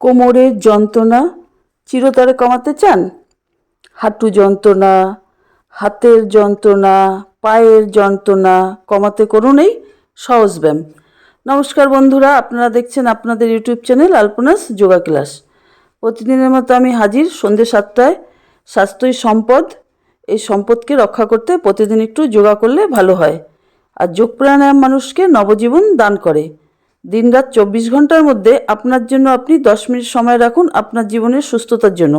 কোমরের যন্ত্রণা চিরতরে কমাতে চান? হাঁটু যন্ত্রণা, হাতের যন্ত্রণা, পায়ের যন্ত্রণা কমাতে করুন এই সহজ ব্যায়াম। নমস্কার বন্ধুরা, আপনারা দেখছেন আপনাদের YouTube channel Alpana's yoga class. প্রতিদিনের মতো আমি হাজির সন্ধ্যে সাতটায় স্বাস্থ্যই সম্পদ। এই সম্পদকে রক্ষা করতে প্রতিদিন একটু যোগা করলে ভালো হয়। আর যোগ প্রাণায়াম মানুষকে নবজীবন দান করে। দিনরাত চব্বিশ ঘণ্টার মধ্যে আপনার জন্য আপনি দশ মিনিট সময় রাখুন আপনার জীবনের সুস্থতার জন্য।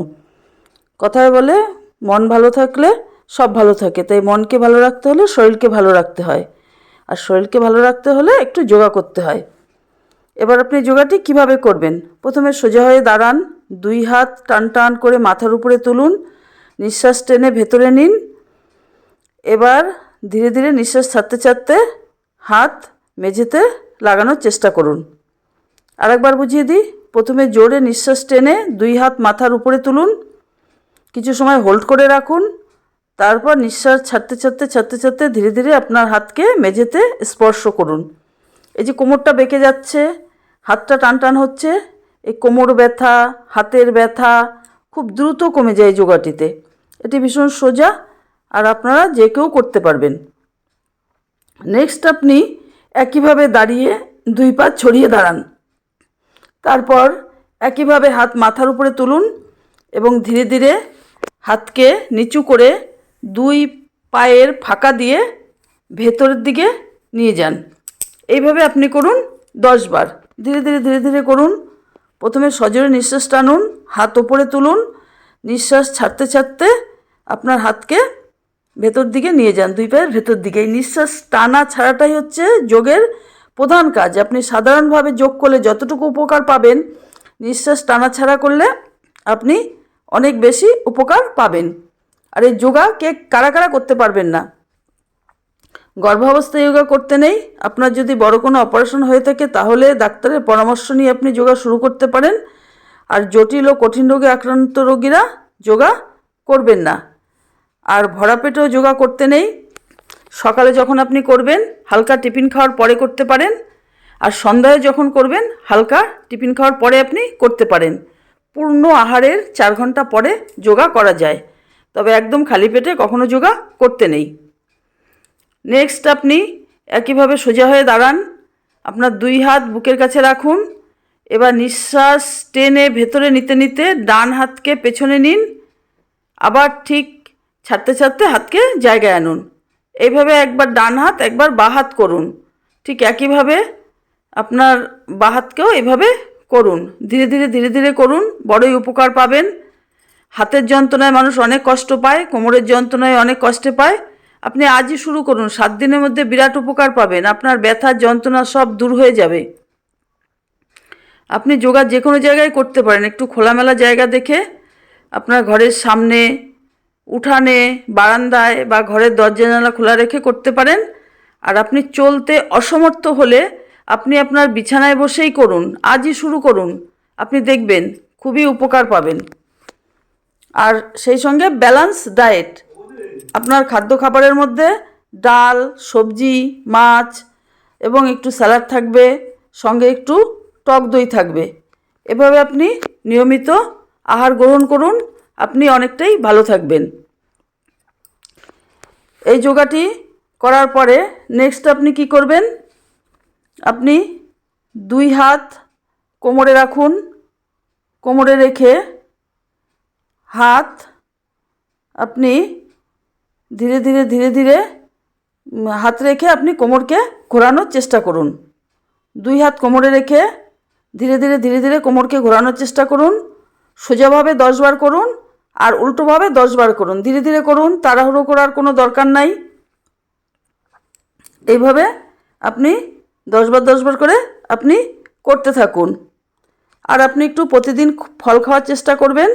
কথায় বলে, মন ভালো থাকলে সব ভালো থাকে, তাই মনকে ভালো রাখতে হলে শরীরকে ভালো রাখতে হয়। আর শরীরকে ভালো রাখতে হলে একটু যোগা করতে হয়। এবার আপনি যোগাটি কীভাবে করবেন? প্রথমে সোজা হয়ে দাঁড়ান, দুই হাত টান টান করে মাথার উপরে তুলুন, নিঃশ্বাস টেনে ভেতরে নিন। এবার ধীরে ধীরে নিঃশ্বাস ছাড়তে ছাড়তে হাত মেঝেতে লাগানোর চেষ্টা করুন। আরেকবার বুঝিয়ে দিই, প্রথমে জোরে নিঃশ্বাস টেনে দুই হাত মাথার উপরে তুলুন, কিছু সময় হোল্ড করে রাখুন, তারপর নিঃশ্বাস ছাড়তে ছাড়তে ছাড়তে ছাড়তে ধীরে ধীরে আপনার হাতকে মেঝেতে স্পর্শ করুন। এই যে কোমরটা বেঁকে যাচ্ছে, হাতটা টান টান হচ্ছে, এই কোমর ব্যথা, হাতের ব্যথা খুব দ্রুত কমে যায় যোগাটিতে। এটি ভীষণ সোজা আর আপনারা যে কেউ করতে পারবেন। নেক্সট আপনি একইভাবে দাঁড়িয়ে দুই পা ছড়িয়ে দাঁড়ান। তারপর একইভাবে হাত মাথার উপরে তুলুন এবং ধীরে ধীরে হাতকে নিচু করে দুই পায়ের ফাঁকা দিয়ে ভেতরের দিকে নিয়ে যান। এইভাবে আপনি করুন দশ বার। ধীরে ধীরে ধীরে ধীরে করুন। প্রথমে সজোরে নিঃশ্বাস টানুন, হাত ওপরে তুলুন। নিঃশ্বাস ছাড়তে ছাড়তে আপনার হাতকে ভেতর দিকে নিয়ে যান দুই পায়ের ভেতর দিকে। এই নিঃশ্বাস টানা ছাড়াটাই হচ্ছে যোগের প্রধান কাজ। আপনি সাধারণভাবে যোগ করলে যতটুকু উপকার পাবেন, নিঃশ্বাস টানা ছাড়া করলে আপনি অনেক বেশি উপকার পাবেন। আর এই যোগা কে কারা কারা করতে পারবেন না? গর্ভাবস্থায় যোগা করতে নেই। আপনার যদি বড় কোনো অপারেশন হয়ে থাকে, তাহলে ডাক্তারের পরামর্শ নিয়ে আপনি যোগা শুরু করতে পারেন। আর জটিল ও কঠিন রোগে আক্রান্ত রোগীরা যোগা করবেন না। আর ভরা পেটেও যোগা করতে নেই। সকালে যখন আপনি করবেন, হালকা টিফিন খাওয়ার পরে করতে পারেন। আর সন্ধ্যায় যখন করবেন, হালকা টিফিন খাওয়ার পরে আপনি করতে পারেন। পূর্ণ আহারের চার ঘণ্টা পরে যোগা করা যায়। তবে একদম খালি পেটে কখনো যোগা করতে নেই। নেক্সট আপনি একইভাবে সোজা হয়ে দাঁড়ান। আপনার দুই হাত বুকের কাছে রাখুন। এবার নিঃশ্বাস টেনে ভেতরে নিতে নিতে ডান হাতকে পেছনে নিন। আবার ঠিক ছাড়তে ছাড়তে হাতকে জায়গায় আনুন। এইভাবে একবার ডান হাত, একবার বা হাত করুন। ঠিক একইভাবে আপনার বা হাতকেও এভাবে করুন। ধীরে ধীরে ধীরে ধীরে করুন। বড়ই উপকার পাবেন। হাতের যন্ত্রণায় মানুষ অনেক কষ্ট পায়, কোমরের যন্ত্রণায় অনেক কষ্টে পায়। আপনি আজই শুরু করুন। সাত দিনের মধ্যে বিরাট উপকার পাবেন। আপনার ব্যথার যন্ত্রণা সব দূর হয়ে যাবে। আপনি যোগা যে কোনো জায়গায় করতে পারেন। একটু খোলামেলা জায়গা দেখে আপনার ঘরের সামনে উঠানে, বারান্দায় বা ঘরের দরজা জানালা খোলা রেখে করতে পারেন। আর আপনি চলতে অসমর্থ হলে আপনি আপনার বিছানায় বসেই করুন, আজই শুরু করুন। আপনি দেখবেন খুবই উপকার পাবেন। আর সেই সঙ্গে ব্যালান্স ডায়েট। আপনার খাদ্য খাবারের মধ্যে ডাল, সবজি, মাছ এবং একটু স্যালাড থাকবে, সঙ্গে একটু টক দই থাকবে। এভাবে আপনি নিয়মিত আহার গ্রহণ করুন। আপনি অনেকটাই ভালো থাকবেন। এই যোগাটি করার পরে নেক্সট আপনি কি করবেন? আপনি দুই হাত কোমরে রাখুন। কোমরে রেখে হাত আপনি ধীরে ধীরে ধীরে ধীরে হাত রেখে আপনি কোমরকে ঘোরানোর চেষ্টা করুন। দুই হাত কোমরে রেখে ধীরে ধীরে ধীরে ধীরে কোমরকে ঘোরানোর চেষ্টা করুন। সোজাভাবে দশবার করুন। আর উল্টোভাবে দশবার করুন, ধীরে ধীরে করুন, তাড়াহুড়ো করার কোনো দরকার নাই। এইভাবে আপনি দশবার দশবার করে আপনি করতে থাকুন। আর আপনি একটু প্রতিদিন ফল খাওয়ার চেষ্টা করবেন,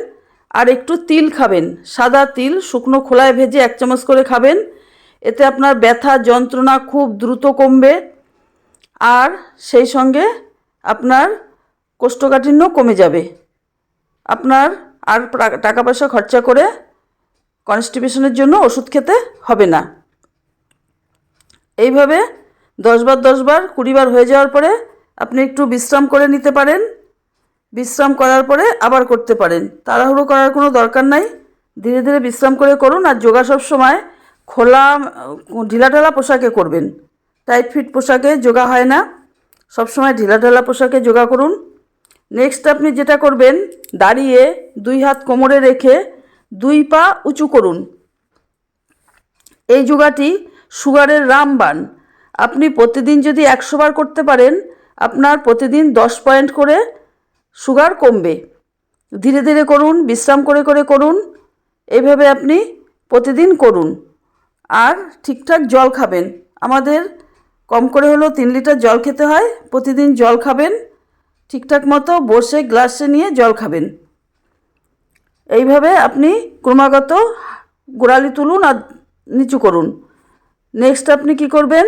আর একটু তিল খাবেন, সাদা তিল শুকনো খোলায় ভেজে এক চামচ করে খাবেন। এতে আপনার ব্যথা, যন্ত্রণা খুব দ্রুত কমবে, আর সেই সঙ্গে আপনার কোষ্ঠকাঠিন্য কমে যাবে। আপনার আর টাকা পয়সা খরচা করে কনস্টিপেশনের জন্য ওষুধ খেতে হবে না। এইভাবে দশবার দশবার কুড়িবার হয়ে যাওয়ার পরে আপনি একটু বিশ্রাম করে নিতে পারেন। বিশ্রাম করার পরে আবার করতে পারেন। তাড়াহুড়ো করার কোনো দরকার নাই। ধীরে ধীরে বিশ্রাম করে করুন আর যোগা সব সময় খোলা, ঢিলাঢালা পোশাকে করবেন। টাইট ফিট পোশাকে যোগা হয় না। সবসময় ঢিলাঢালা পোশাকে যোগা করুন। নেক্সট আপনি যেটা করবেন, দাঁড়িয়ে দুই হাত কোমরে রেখে দুই পা উঁচু করুন। এই যোগাটি সুগারের রামবান আপনি প্রতিদিন যদি একশো বার করতে পারেন, আপনার প্রতিদিন দশ পয়েন্ট করে সুগার কমবে। ধীরে ধীরে করুন, বিশ্রাম করে করে করুন, এভাবে আপনি প্রতিদিন করুন। আর ঠিকঠাক জল খাবেন। আমাদের কম করে হলেও তিন লিটার জল খেতে হয়, প্রতিদিন জল খাবেন। ঠিকঠাক মতো বসে গ্লাসে নিয়ে জল খাবেন। এইভাবে আপনি ক্রমাগত গোড়ালি তুলুন আর নিচু করুন। নেক্সট আপনি কি করবেন?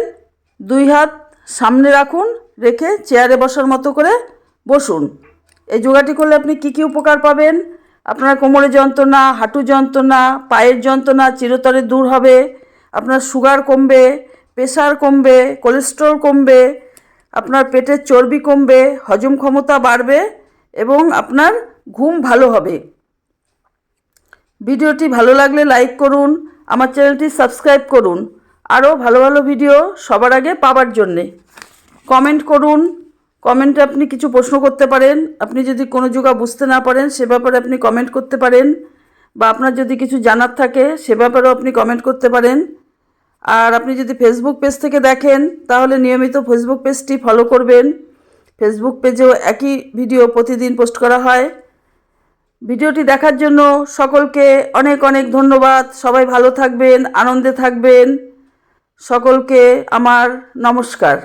দুই হাত সামনে রাখুন, রেখে চেয়ারে বসার মতো করে বসুন। এই যোগাটি করলে আপনি কি কি উপকার পাবেন? আপনার কোমরে যন্ত্রণা, হাঁটু যন্ত্রণা, পায়ের যন্ত্রণা চিরতরে দূর হবে। আপনার সুগার কমবে প্রেশার কমবে কোলেস্ট্রল কমবে আপনার পেটের চর্বি কমবে, হজম ক্ষমতা বাড়বে এবং আপনার ঘুম ভালো হবে। ভিডিওটি ভালো লাগলে লাইক করুন, আমার চ্যানেলটি সাবস্ক্রাইব করুন। আরও ভালো ভালো ভিডিও সবার আগে পাওয়ার জন্যে। কমেন্ট করুন, কমেন্টে আপনি কিছু প্রশ্ন করতে পারেন, আপনি যদি কোনো যোগা বুঝতে না পারেন, সে ব্যাপারে আপনি কমেন্ট করতে পারেন, বা আপনার যদি কিছু জানার থাকে, সে ব্যাপারেও আপনি কমেন্ট করতে পারেন। আর আপনি যদি ফেসবুক পেজ থেকে দেখেন, তাহলে নিয়মিত ফেসবুক পেজটি ফলো করবেন। ফেসবুক পেজেও একই ভিডিও প্রতিদিন পোস্ট করা হয়। ভিডিওটি দেখার জন্য সকলকে অনেক অনেক ধন্যবাদ। সবাই ভালো থাকবেন, আনন্দে থাকবেন। সকলকে আমার নমস্কার।